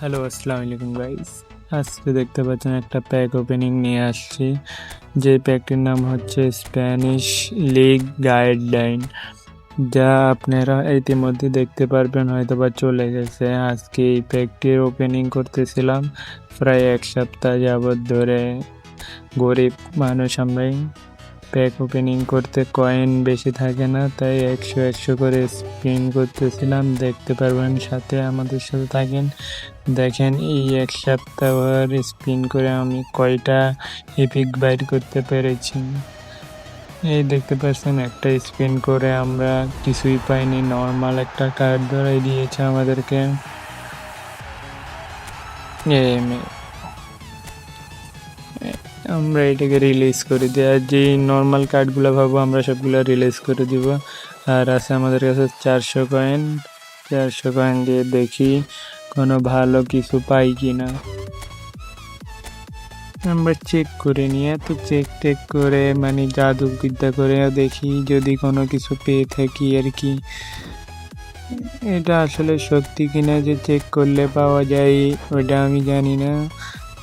Hello আসসালামু আলাইকুম guys আজকে দেখতে পাচ্ছেন একটা প্যাক ওপেনিং নিয়ে আসছি। যে প্যাকটির নাম হচ্ছে স্প্যানিশ লিগ গাইডলাইন যা আপনারা ইতিমধ্যে দেখতে পারবেন হয়তো বা চলে গেছে। আজকে এই প্যাকটির ওপেনিং করতেছিলাম প্রায় এক সপ্তাহ যাবৎ ধরে। গরিব মানুষ আমরাই প্যাক ওপেনিং করতে কয়েন বেশি থাকে না, তাই একশো একশো করে স্পিন করতেছিলাম। দেখতে পারবেন সাথে আমাদের সাথে থাকেন। দেখেন এই এক সপ্তাহ স্পিন করে আমি কয়টা এপিক বাইর করতে পেরেছি। এই দেখতে পাচ্ছেন একটা স্পিন করে আমরা কিছুই পাইনি, নর্মাল একটা কার্ড ধরাই দিয়েছে আমাদেরকে। এই আমরা এটাকে রিলিজ করে দিই। আর যে নর্মাল কার্ডগুলো ভাবো, আমরা সবগুলো রিলিজ করে দিব। আর আছে আমাদের কাছে চারশো কয়েন চারশো কয়েন দিয়ে দেখি কোনো ভালো কিছু পাই কি না আমরা চেক করে নিয়ে তো চেক টেক করে মানে জাদুবিদ্যা করে দেখি যদি কোনো কিছু পেয়ে থাকি আর কি। এটা আসলে সত্যি কিনা যে চেক করলে পাওয়া যায়, ওটা আমি জানি না।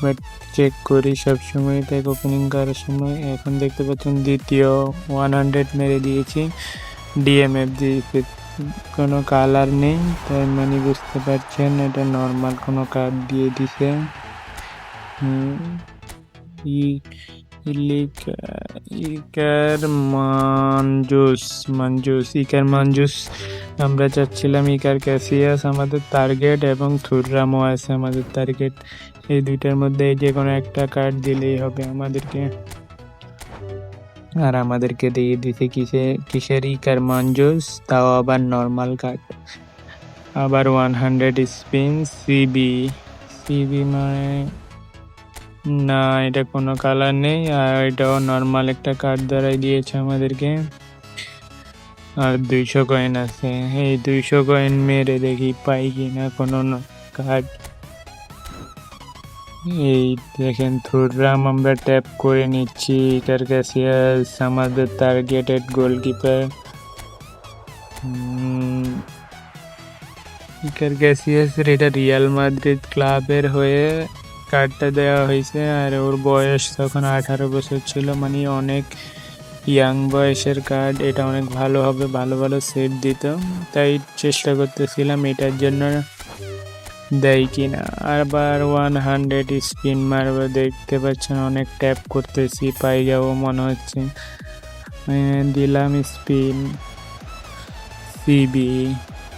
বাট চেক করি সব সময় প্যাক ওপেনিং করার সময় এখন দেখতে পাচ্ছেন দ্বিতীয় ওয়ান হান্ড্রেড মেরে দিয়েছি। ডিএমএফ দিয়েছি। কোনো কালার নেই তাই মানে বুঝতে পারছেন, এটা নর্মাল কোনো কার্ড দিয়ে দিছে। ইকার মানজুস মানজুস, ইকার মানজুস। আমরা চাচ্ছিলাম ইকার ক্যাসিয়াস, আমাদের টার্গেট এবং থুররামও আছে আমাদের টার্গেট এই দুইটার মধ্যে যে কোনো একটা কার্ড দিলেই হবে আমাদেরকে। আর আমাদেরকে দিয়ে দিতে কিসে কিসের ইকার মানজুস তাও আবার নর্মাল কার্ড আবার one hundred spin CB CB মানে না, এটা কোনো কালার নেই, আর এটাও নর্মাল একটা কার্ড দ্বারাই দিয়েছে আমাদেরকে। আর দুইশো কয়েন আছে, এই দুইশো কয়েন মেরে দেখি পাই কিনা কোনো কার্ড এই দেখেন থুররাম আমরা ট্যাপ করে নিচ্ছি কাছে আমাদের টার্গেটেড গোলকিপার ইকার ক্যাসিয়াসের এটা রিয়াল মাদ্রিদ ক্লাবের হয়ে কার্ডটা দেওয়া হয়েছে, আর ওর বয়স তখন আঠারো বছর ছিল মানে অনেক ইয়াং বয়সের কার্ড এটা অনেক ভালো হবে, ভালো ভালো সেট দিত। তাই চেষ্টা করতেছিলাম এটার জন্য দেয় কিনা। আবার ওয়ান হান্ড্রেড স্পিন মারবো, দেখতে পাচ্ছেন অনেক ট্যাপ করতেছি, পাই যাব মনে হচ্ছে। দিলাম স্পিন। সিবি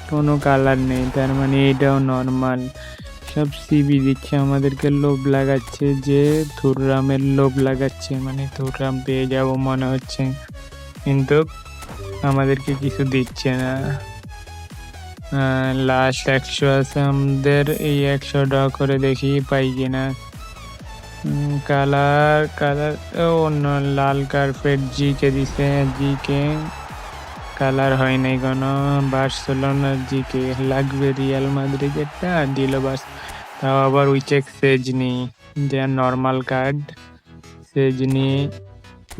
কোনো কালার নেই, তার মানে এটাও নর্মাল সব সিবি দিচ্ছে, আমাদেরকে লোভ লাগাচ্ছে, যে থুররামের লোভ লাগাচ্ছে মানে থুররাম পেয়ে যাব মনে হচ্ছে। কিন্তু আমাদেরকে কিছু দিচ্ছে না। লাস্ট একশো আছে, আমাদের এই একশো ড্র করে দেখি পাই কিনা। কালার কালার অন্য লাল কার্পেট জি কে দিছে জি কে কালার হয় নাই কোনো বার্সেলোনার জি কে লাগবে রিয়াল মাদ্রিদেরটা আর দিল বাস। তাও আবার উইচেক সেজনি যে নর্মাল কার্ড সেজনি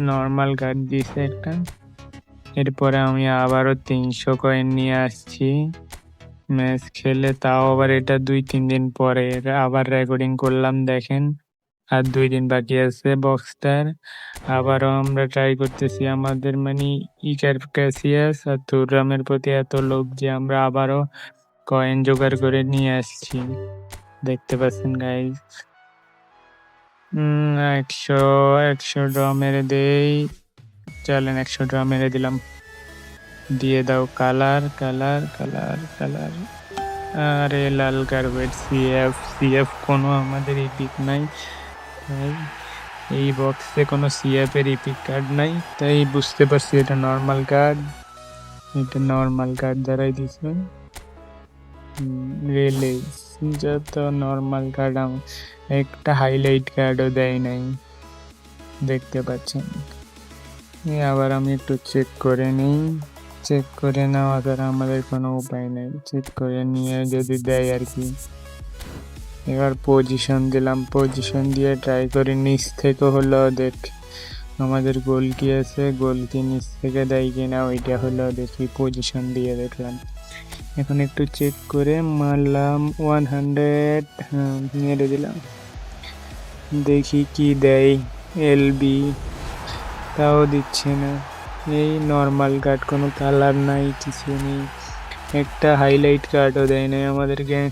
নর্মাল কার্ড দিছে একটা। এরপরে আমি আবারও তিনশো কয়েন নিয়ে আসছি। ম্যাচ খেলে তাও আবার এটা দুই, তিন দিন পরে আবার রেকর্ডিং করলাম, দেখেন। আর দুই দিন বাকি আছে বক্সটার আবারও আমরা ট্রাই করতেছি আমাদের মানে ইকার ক্যাসিয়াস আর তুরামের প্রতি এত লোভ যে আমরা আবারও কয়েন জোগাড় করে নিয়ে আসছি। দেখতে পাচ্ছেন গাইজ একশো একশো ড্র মেরে দেই। চলেন, একশো ড্র মেরে দিলাম। দিয়ে দাও কালার কালার কালার কালার আরে লাল কার্পেট সিএফ সিএফ কোনো আমাদের ইপিক নাই। তাই এই বক্সে কোনো সিএফ এর ইপিক কার্ড নাই, তাই বুঝতে পারছি এটা নর্মাল কার্ড এটা নর্মাল কার্ড দ্বারাই দিছে। রিলিজ যত নর্মাল কার্ড একটা হাইলাইট কার্ডও দেয় নাই। দেখতে পাচ্ছেন। আবার আমি একটু চেক করে নিই। চেক করে নেওয়া ছাড়া আমাদের কোনো উপায় নেই। চেক করে নিয়ে যদি দেয় আর কি। এবার পজিশন দিলাম। পজিশন দিয়ে ট্রাই করি নিচ থেকে হলো দেখ আমাদের গোল কি আছে? গোল কি নিচ থেকে দেয় কিনা ওইটা হলো দেখি পজিশন দিয়ে দেখলাম। এখন একটু চেক করে মারলাম ওয়ান হান্ড্রেড হ্যাঁ মেরে দিলাম। দেখি কি দেয় এলবি তাও দিচ্ছে না। এই নর্মাল কার্ড কোনো কালার নাই, কিছু নেই। একটা হাইলাইট কার্ডও দেয় নাই আমাদেরকে।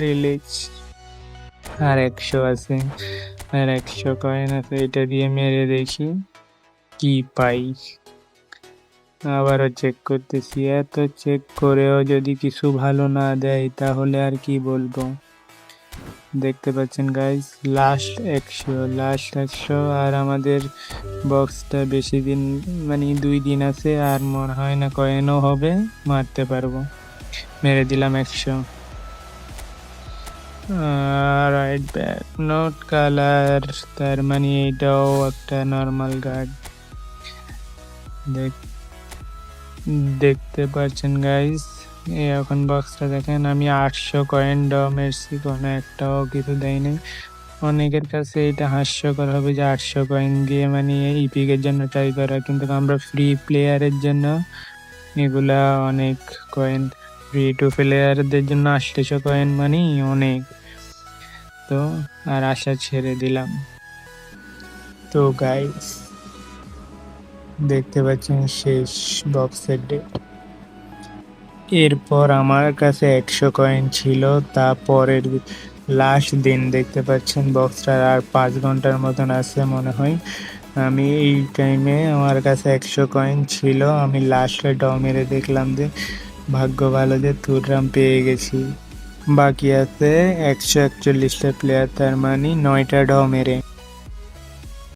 রিলিজ আর একশো আছে। আর একশো কয়েন আছে, এটা দিয়ে মেরে দেখি কি পাই? আবারও চেক করতেছি। এত চেক করেও যদি কিছু ভালো না দেয়, তাহলে আর কি বলব? দেখতে পাচ্ছেন গাইজ লাস্ট একশো লাস্ট একশো, আর আমাদের বক্সটা বেশি দিন মানে দুই দিন আছে, আর মনে হয় না কয়েনও হবে, মারতে পারব। মেরে দিলাম একশো। রাইট ব্যাক নোট কালার তার মানে এটাও একটা নর্মাল গার্ড দেখ, দেখতে পাচ্ছেন গাইস এখন বক্সটা দেখেন, আমি আটশো কয়েন ড কোনো একটাও কিছু দেয়নি। অনেকের কাছে এটা হাস্যকর হবে যে আটশো কয়েন দিয়ে মানে ইপিকের জন্য ট্রাই করা, কিন্তু আমরা ফ্রি প্লেয়ারের জন্য এগুলা অনেক কয়েন ফ্রি টু প্লেয়ারদের জন্য আটশো কয়েন মানে অনেক। তো, আর আশা ছেড়ে দিলাম। তো গাইস দেখতে পাচ্ছেন শেষ বক্সের ডে এরপর আমার কাছে একশো কয়েন ছিল, তা পরের লাস্ট দিন দেখতে পাচ্ছেন বক্সটার আর পাঁচ ঘণ্টার মতন আছে মনে হয়। আমি এই টাইমে আমার কাছে একশো কয়েন ছিল, আমি লাস্টে ড মেরে দেখলাম যে, ভাগ্য ভালো যে তুররাম পেয়ে গেছি। বাকি আছে একশো একচল্লিশটা প্লেয়ার তার মানে নয়টা ড মেরে।